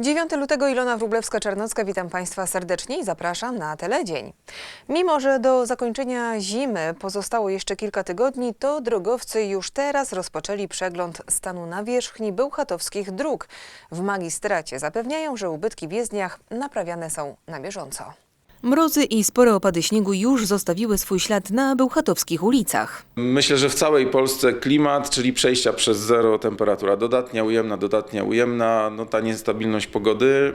9 lutego Ilona Wróblewska-Czarnocka, witam Państwa serdecznie i zapraszam na Teledzień. Mimo, że do zakończenia zimy pozostało jeszcze kilka tygodni, to drogowcy już teraz rozpoczęli przegląd stanu nawierzchni bełchatowskich dróg. W magistracie zapewniają, że ubytki w jezdniach naprawiane są na bieżąco. Mrozy i spore opady śniegu już zostawiły swój ślad na bełchatowskich ulicach. Myślę, że w całej Polsce klimat, czyli przejścia przez zero, temperatura dodatnia, ujemna, dodatnia, ujemna, no ta niestabilność pogody,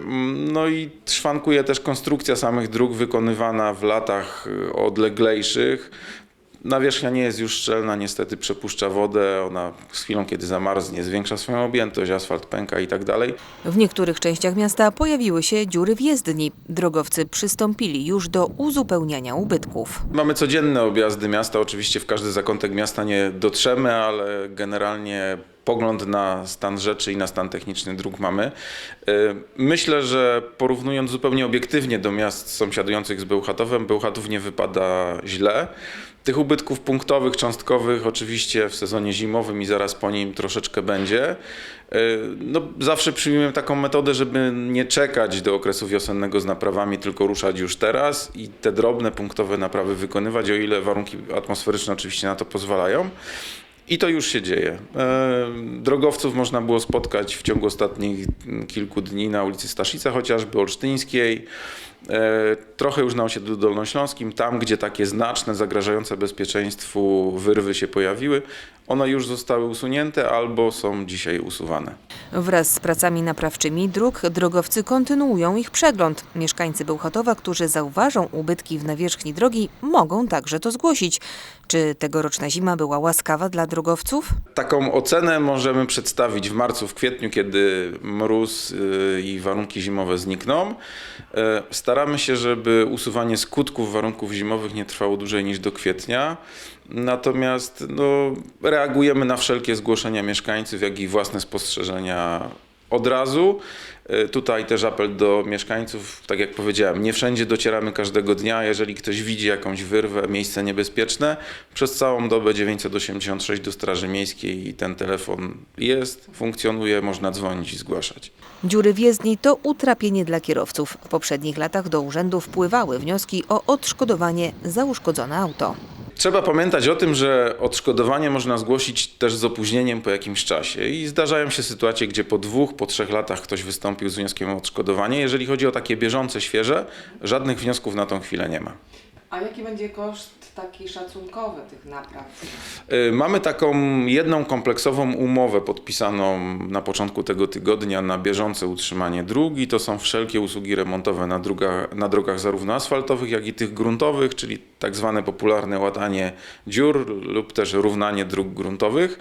no i szwankuje też konstrukcja samych dróg wykonywana w latach odleglejszych. Nawierzchnia nie jest już szczelna, niestety przepuszcza wodę, ona z chwilą, kiedy zamarznie, zwiększa swoją objętość, asfalt pęka i tak dalej. W niektórych częściach miasta pojawiły się dziury w jezdni. Drogowcy przystąpili już do uzupełniania ubytków. Mamy codzienne objazdy miasta. Oczywiście w każdy zakątek miasta nie dotrzemy, ale generalnie pogląd na stan rzeczy i na stan techniczny dróg mamy. Y, Myślę, że porównując zupełnie obiektywnie do miast sąsiadujących z Bełchatowem, Bełchatów nie wypada źle. Tych ubytków punktowych, cząstkowych oczywiście w sezonie zimowym i zaraz po nim troszeczkę będzie. Y, No, zawsze przyjmujemy taką metodę, żeby nie czekać do okresu wiosennego z naprawami, tylko ruszać już teraz i te drobne punktowe naprawy wykonywać, o ile warunki atmosferyczne oczywiście na to pozwalają. I to już się dzieje. E, Drogowców można było spotkać w ciągu ostatnich kilku dni na ulicy Staszica, chociażby Olsztyńskiej. E, Trochę już na osiedlu dolnośląskim, tam gdzie takie znaczne, zagrażające bezpieczeństwu wyrwy się pojawiły, one już zostały usunięte albo są dzisiaj usuwane. Wraz z pracami naprawczymi dróg drogowcy kontynuują ich przegląd. Mieszkańcy Bełchatowa, którzy zauważą ubytki w nawierzchni drogi, mogą także to zgłosić. Czy tegoroczna zima była łaskawa dla drogowców? Taką ocenę możemy przedstawić w marcu, w kwietniu, kiedy mróz y, i warunki zimowe znikną. E, Staramy się, żeby usuwanie skutków warunków zimowych nie trwało dłużej niż do kwietnia. Natomiast no, reagujemy na wszelkie zgłoszenia mieszkańców, jak i własne spostrzeżenia od razu. E, Tutaj też apel do mieszkańców, tak jak powiedziałem, nie wszędzie docieramy każdego dnia. Jeżeli ktoś widzi jakąś wyrwę, miejsce niebezpieczne, przez całą dobę 986 do Straży Miejskiej i ten telefon jest, funkcjonuje, można dzwonić i zgłaszać. Dziury w jezdni to utrapienie dla kierowców. W poprzednich latach do urzędu wpływały wnioski o odszkodowanie za uszkodzone auto. Trzeba pamiętać o tym, że odszkodowanie można zgłosić też z opóźnieniem po jakimś czasie i zdarzają się sytuacje, gdzie po dwóch, po trzech latach ktoś wystąpił z wnioskiem o odszkodowanie. Jeżeli chodzi o takie bieżące, świeże, żadnych wniosków na tą chwilę nie ma. A jaki będzie koszt taki szacunkowy tych napraw? Y, Mamy taką jedną kompleksową umowę podpisaną na początku tego tygodnia na bieżące utrzymanie dróg i to są wszelkie usługi remontowe na drogach, na drogach zarówno asfaltowych, jak i tych gruntowych, czyli tak zwane popularne łatanie dziur lub też równanie dróg gruntowych.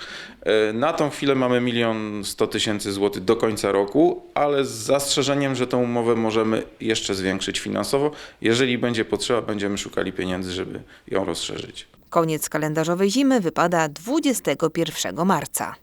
Y, Na tą chwilę mamy milion sto tysięcy złotych do końca roku, ale z zastrzeżeniem, że tą umowę możemy jeszcze zwiększyć finansowo. Jeżeli będzie potrzeba, będziemy szukali pieniędzy, żeby ją rozszerzyć. Koniec kalendarzowej zimy wypada 21 marca.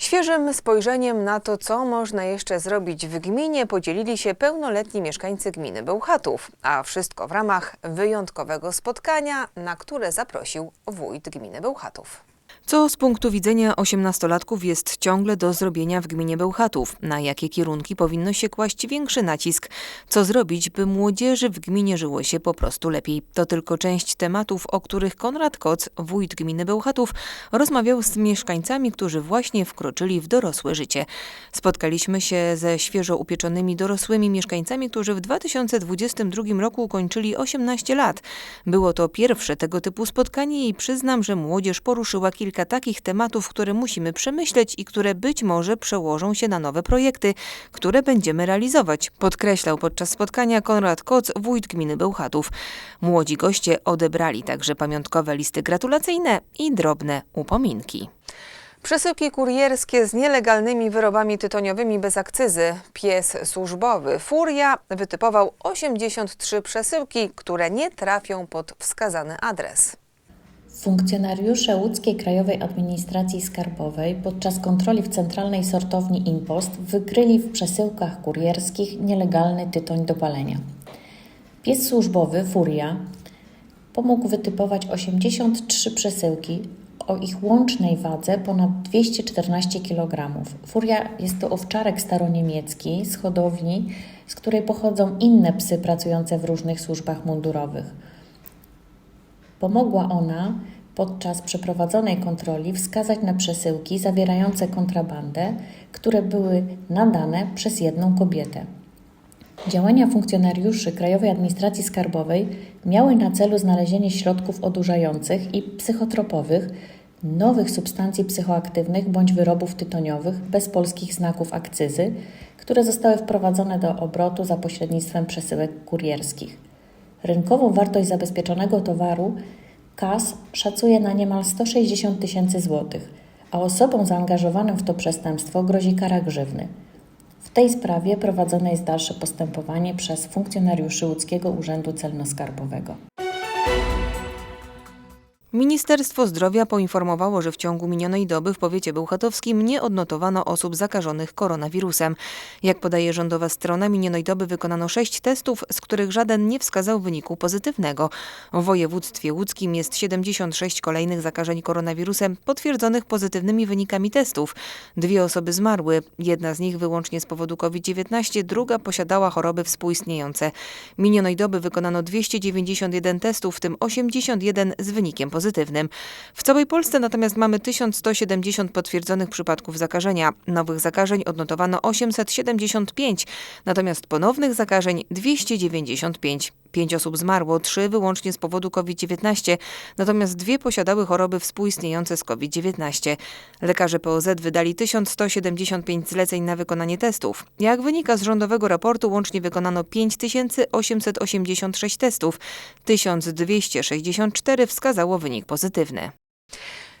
Świeżym spojrzeniem na to, co można jeszcze zrobić w gminie, podzielili się pełnoletni mieszkańcy gminy Bełchatów, a wszystko w ramach wyjątkowego spotkania, na które zaprosił wójt gminy Bełchatów. Co z punktu widzenia osiemnastolatków jest ciągle do zrobienia w gminie Bełchatów? Na jakie kierunki powinno się kłaść większy nacisk? Co zrobić, by młodzieży w gminie żyło się po prostu lepiej? To tylko część tematów, o których Konrad Koc, wójt gminy Bełchatów, rozmawiał z mieszkańcami, którzy właśnie wkroczyli w dorosłe życie. Spotkaliśmy się ze świeżo upieczonymi dorosłymi mieszkańcami, którzy w 2022 roku ukończyli 18 lat. Było to pierwsze tego typu spotkanie i przyznam, że młodzież poruszyła kilka takich tematów, które musimy przemyśleć i które być może przełożą się na nowe projekty, które będziemy realizować, podkreślał podczas spotkania Konrad Koc, wójt gminy Bełchatów. Młodzi goście odebrali także pamiątkowe listy gratulacyjne i drobne upominki. Przesyłki kurierskie z nielegalnymi wyrobami tytoniowymi bez akcyzy. Pies służbowy Furia wytypował 83 przesyłki, które nie trafią pod wskazany adres. Funkcjonariusze łódzkiej Krajowej Administracji Skarbowej podczas kontroli w centralnej sortowni Impost wykryli w przesyłkach kurierskich nielegalny tytoń do palenia. Pies służbowy Furia pomógł wytypować 83 przesyłki o ich łącznej wadze ponad 214 kg. Furia jest to owczarek staroniemiecki z hodowli, z której pochodzą inne psy pracujące w różnych służbach mundurowych. Pomogła ona podczas przeprowadzonej kontroli wskazać na przesyłki zawierające kontrabandę, które były nadane przez jedną kobietę. Działania funkcjonariuszy Krajowej Administracji Skarbowej miały na celu znalezienie środków odurzających i psychotropowych, nowych substancji psychoaktywnych bądź wyrobów tytoniowych bez polskich znaków akcyzy, które zostały wprowadzone do obrotu za pośrednictwem przesyłek kurierskich. Rynkową wartość zabezpieczonego towaru KAS szacuje na niemal 160 tysięcy złotych, a osobom zaangażowanym w to przestępstwo grozi kara grzywny. W tej sprawie prowadzone jest dalsze postępowanie przez funkcjonariuszy Łódzkiego Urzędu Celno-Skarbowego. Ministerstwo Zdrowia poinformowało, że w ciągu minionej doby w powiecie bełchatowskim nie odnotowano osób zakażonych koronawirusem. Jak podaje rządowa strona, minionej doby wykonano sześć testów, z których żaden nie wskazał wyniku pozytywnego. W województwie łódzkim jest 76 kolejnych zakażeń koronawirusem potwierdzonych pozytywnymi wynikami testów. Dwie osoby zmarły, jedna z nich wyłącznie z powodu COVID-19, druga posiadała choroby współistniejące. Minionej doby wykonano 291 testów, w tym 81 z wynikiem pozytywnym. W całej Polsce natomiast mamy 1170 potwierdzonych przypadków zakażenia. Nowych zakażeń odnotowano 875, natomiast ponownych zakażeń 295. Pięć osób zmarło, trzy wyłącznie z powodu COVID-19, natomiast dwie posiadały choroby współistniejące z COVID-19. Lekarze POZ wydali 1175 zleceń na wykonanie testów. Jak wynika z rządowego raportu, łącznie wykonano 5886 testów. 1264 wskazało wynik pozytywny.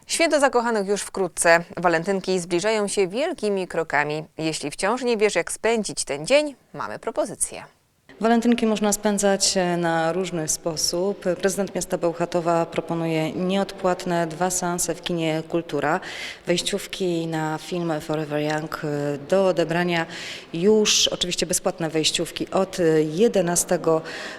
Święto zakochanych już wkrótce. Walentynki zbliżają się wielkimi krokami. Jeśli wciąż nie wiesz, jak spędzić ten dzień, mamy propozycję. Walentynki można spędzać e, na różny sposób. Prezydent miasta Bełchatowa proponuje nieodpłatne dwa seanse w kinie Kultura. Wejściówki na film Forever Young e, do odebrania już, oczywiście bezpłatne wejściówki od e, 11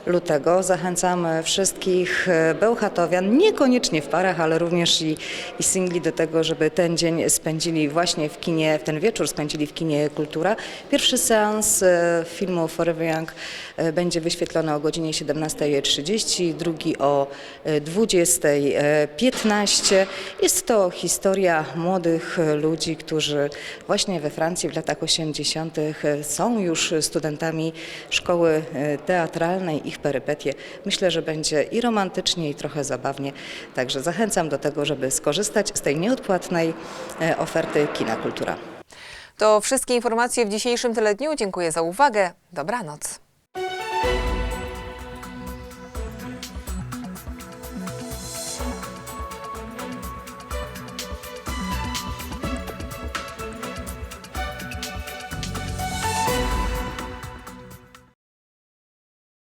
lutego. Zachęcamy wszystkich e, Bełchatowian, niekoniecznie w parach, ale również i, i singli do tego, żeby ten dzień spędzili właśnie w kinie, ten wieczór spędzili w kinie Kultura. Pierwszy seans e, filmu Forever Young e, będzie wyświetlony o godzinie 17.30, drugi o e, 20.15. Jest to historia młodych e, ludzi, którzy właśnie we Francji w latach 80. są już studentami szkoły e, teatralnej, ich perypetie. Myślę, że będzie i romantycznie, i trochę zabawnie. Także zachęcam do tego, żeby skorzystać z tej nieodpłatnej e, oferty Kina Kultura. To wszystkie informacje w dzisiejszym teledniu. Dziękuję za uwagę. Dobranoc.